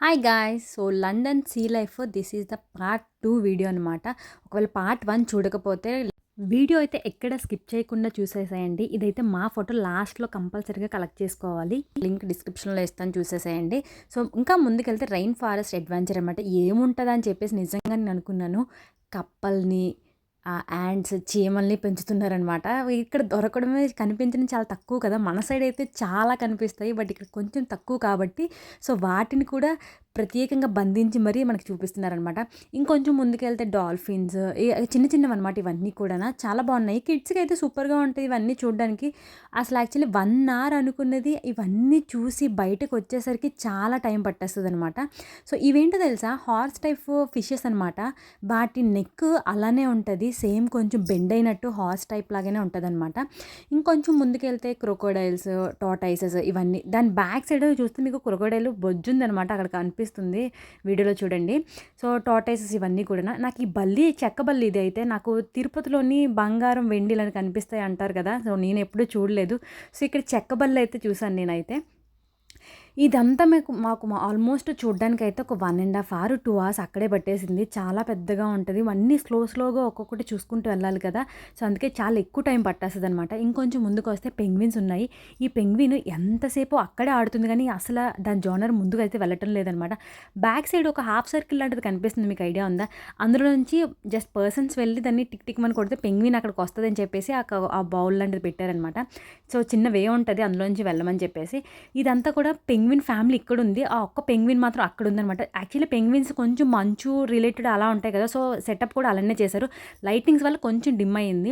Hi guys so London sea life this is the part two video అనమాట ఒకవేళ part one చూడకపోతే video అయితే ఎక్కడ స్కిప్ చేయకుండా చూసేసేయండి. ఇదైతే మా ఫోటో లాస్ట్లో కంపల్సరీగా కలెక్ట్ చేసుకోవాలి. లింక్ డిస్క్రిప్షన్లో ఇస్తాను చూసేసేయండి. సో ఇంకా ముందుకెళ్తే రైన్ ఫారెస్ట్ అడ్వెంచర్ అనమాట ఏముంటుందని చెప్పేసి నిజంగా నేను అనుకున్నాను. కప్పల్ని యాండ్స్ చీమల్ని పెంచుతున్నారనమాట. ఇక్కడ దొరకడమే కనిపించడం చాలా తక్కువ కదా. మన సైడ్ అయితే చాలా కనిపిస్తాయి బట్ ఇక్కడ కొంచెం తక్కువ కాబట్టి సో వాటిని కూడా ప్రత్యేకంగా బంధించి మరీ మనకు చూపిస్తున్నారనమాట. ఇంకొంచెం ముందుకెళ్తే డాల్ఫిన్స్ చిన్న చిన్నవి అనమాట ఇవన్నీ కూడా చాలా బాగున్నాయి. కిడ్స్కి అయితే సూపర్గా ఉంటాయి ఇవన్నీ చూడడానికి. అసలు యాక్చువల్లీ వన్ అవర్ అనుకున్నది ఇవన్నీ చూసి బయటకు వచ్చేసరికి చాలా టైం పట్టేస్తుంది అనమాట సో ఇవేంటో తెలుసా? హార్స్ టైప్ ఫిషెస్ అనమాట వాటి నెక్ అలానే ఉంటుంది. సేమ్ కొంచెం బెండ్ అయినట్టు హార్స్ టైప్ లాగానే ఉంటుంది అనమాట ఇంకొంచెం ముందుకెళ్తే క్రొకోడైల్స్ టోటైసెస్ ఇవన్నీ. దాని బ్యాక్ సైడ్ చూస్తే మీకు క్రొకోడైల్ బొజ్జుందనమాట అక్కడ కనిపిస్తుంది వీడియోలో చూడండి. సో టోటైసెస్ ఇవన్నీ కూడా నాకు ఈ బల్లి చెక్క బల్లి ఇది అయితే నాకు తిరుపతిలోని బంగారం వెండిలని కనిపిస్తాయి అంటారు కదా. సో నేను ఎప్పుడూ చూడలేదు. సో ఇక్కడ చెక్క బల్లి అయితే చూసాను నేనైతే. ఇదంతా మీకు మాకు ఆల్మోస్ట్ చూడడానికి అయితే ఒక one and half hour two hours అక్కడే పట్టేసింది. చాలా పెద్దగా ఉంటుంది. అన్నీ స్లో స్లోగా ఒక్కొక్కటి చూసుకుంటూ వెళ్ళాలి కదా. సో అందుకే చాలా ఎక్కువ టైం పట్టేస్తుంది అనమాట ఇంకొంచెం ముందుకు వస్తే పెంగ్విన్స్ ఉన్నాయి. ఈ పెంగ్విన్ ఎంతసేపు అక్కడే ఆడుతుంది కానీ అసలు దాని జోనర్ ముందుకు అయితే వెళ్ళటం లేదనమాట బ్యాక్ సైడ్ ఒక హాఫ్ సర్కిల్ లాంటిది కనిపిస్తుంది. మీకు ఐడియా ఉందా? అందులో నుంచి జస్ట్ పర్సన్స్ వెళ్ళి దాన్ని టిక్ టిక్ మని కొడితే పెంగ్విన్ అక్కడికి వస్తుంది అని చెప్పేసి ఆ బౌల్ లాంటిది పెట్టారనమాట సో చిన్న వే ఉంటుంది. అందులో నుంచి వెళ్ళమని చెప్పేసి. ఇదంతా కూడా పెంగ్ పెంగ్విన్ ఫ్యామిలీ ఇక్కడ ఉంది ఆ ఒక్క పెంగ్విన్ మాత్రం అక్కడ ఉందనమాట యాక్చువల్లీ పెంగ్విన్స్ కొంచెం మంచు రిలేటెడ్ అలా ఉంటాయి కదా సో సెటప్ కూడా అలానే చేశారు. లైటింగ్స్ వల్ల కొంచెం డిమ్ అయ్యింది.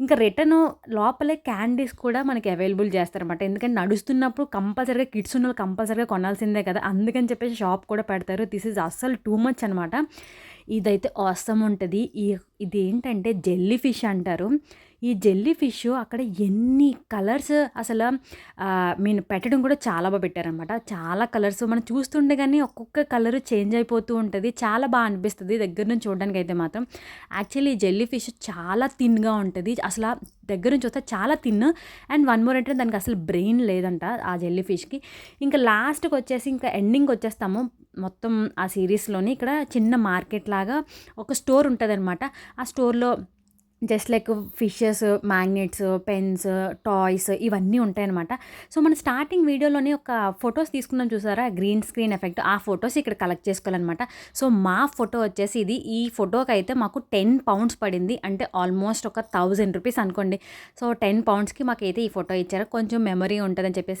ఇంకా రిటర్న్ లోపలే క్యాండీస్ కూడా మనకి అవైలబుల్ చేస్తారనమాట. ఎందుకంటే నడుస్తున్నప్పుడు కంపల్సరీగా కిడ్స్ ఉన్న కంపల్సరీగా కొనాల్సిందే కదా. అందుకని చెప్పేసి షాప్ కూడా పెడతారు. దిస్ ఇస్ అస్సలు టూ మచ్ అనమాట. ఇదైతే అవసరం ఉంటుంది. ఈ ఇది ఏంటంటే జెల్లీ ఫిష్ అంటారు. ఈ జెల్లీ ఫిష్ అక్కడ ఎన్ని కలర్స్ అసలు మీన్ పెట్టడం కూడా చాలా బాగా పెట్టారనమాట చాలా కలర్స్ మనం చూస్తుండగానే ఒక్కొక్క కలర్ చేంజ్ అయిపోతూ ఉంటుంది. చాలా బాగా అనిపిస్తుంది దగ్గర నుంచి చూడడానికి అయితే మాత్రం. యాక్చువల్లీ ఈ జెల్లీ ఫిష్ చాలా థిన్గా ఉంటుంది. అసలు దగ్గర నుంచి వస్తే చాలా థిన్ అండ్ వన్ మోర్ అంటే దానికి అసలు బ్రెయిన్ లేదంట ఆ జెల్లీ ఫిష్కి ఇంకా లాస్ట్కి వచ్చేసి ఇంకా ఎండింగ్ వచ్చేస్తాము మొత్తం ఆ సిరీస్లోని ఇక్కడ చిన్న మార్కెట్ లాగా ఒక స్టోర్ ఉంటుందన్నమాట. ఆ స్టోర్లో just like fishes magnets pens toys ఇవన్నీ ఉంటాయన్నమాట. సో మన స్టార్టింగ్ వీడియోలోనే ఒక ఫొటోస్ తీసుకున్నాం చూసారా? Green screen effect. ఆ ఫొటోస్ ఇక్కడ కలెక్ట్ చేసుకోవాలన్నమాట. సో మా ఫోటో వచ్చేసి ఇది. ఈ ఫోటోకి అయితే మాకు టెన్ పౌండ్స్ పడింది. అంటే ఆల్మోస్ట్ ఒక థౌజండ్ రూపీస్ అనుకోండి. సో టెన్ పౌండ్స్కి మాకైతే ఈ ఫోటో ఇచ్చారు. కొంచెం మెమరీ ఉంటుందని చెప్పేసి